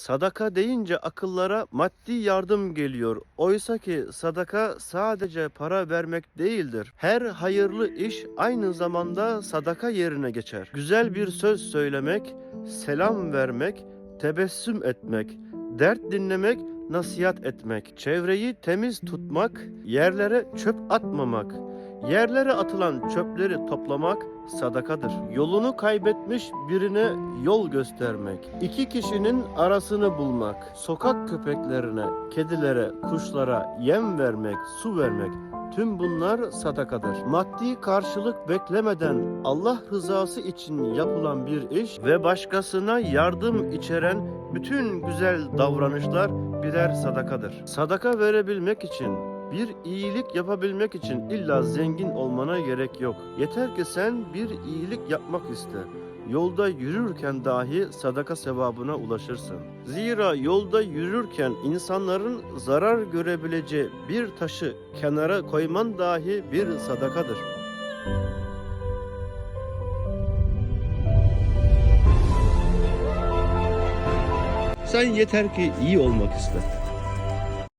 Sadaka deyince akıllara maddi yardım geliyor. Oysa ki sadaka sadece para vermek değildir. Her hayırlı iş aynı zamanda sadaka yerine geçer. Güzel bir söz söylemek, selam vermek, tebessüm etmek, dert dinlemek, nasihat etmek, çevreyi temiz tutmak, yerlere çöp atmamak, yerlere atılan çöpleri toplamak sadakadır. Yolunu kaybetmiş birine yol göstermek, iki kişinin arasını bulmak, sokak köpeklerine, kedilere, kuşlara yem vermek, su vermek, Tüm bunlar sadakadır. Maddi karşılık beklemeden Allah rızası için yapılan bir iş ve başkasına yardım içeren bütün güzel davranışlar birer sadakadır. Sadaka verebilmek için bir iyilik yapabilmek için illa zengin olmana gerek yok. Yeter ki sen bir iyilik yapmak iste. Yolda yürürken dahi sadaka sevabına ulaşırsın. Zira yolda yürürken insanların zarar görebileceği bir taşı kenara koyman dahi bir sadakadır. Sen yeter ki iyi olmak iste.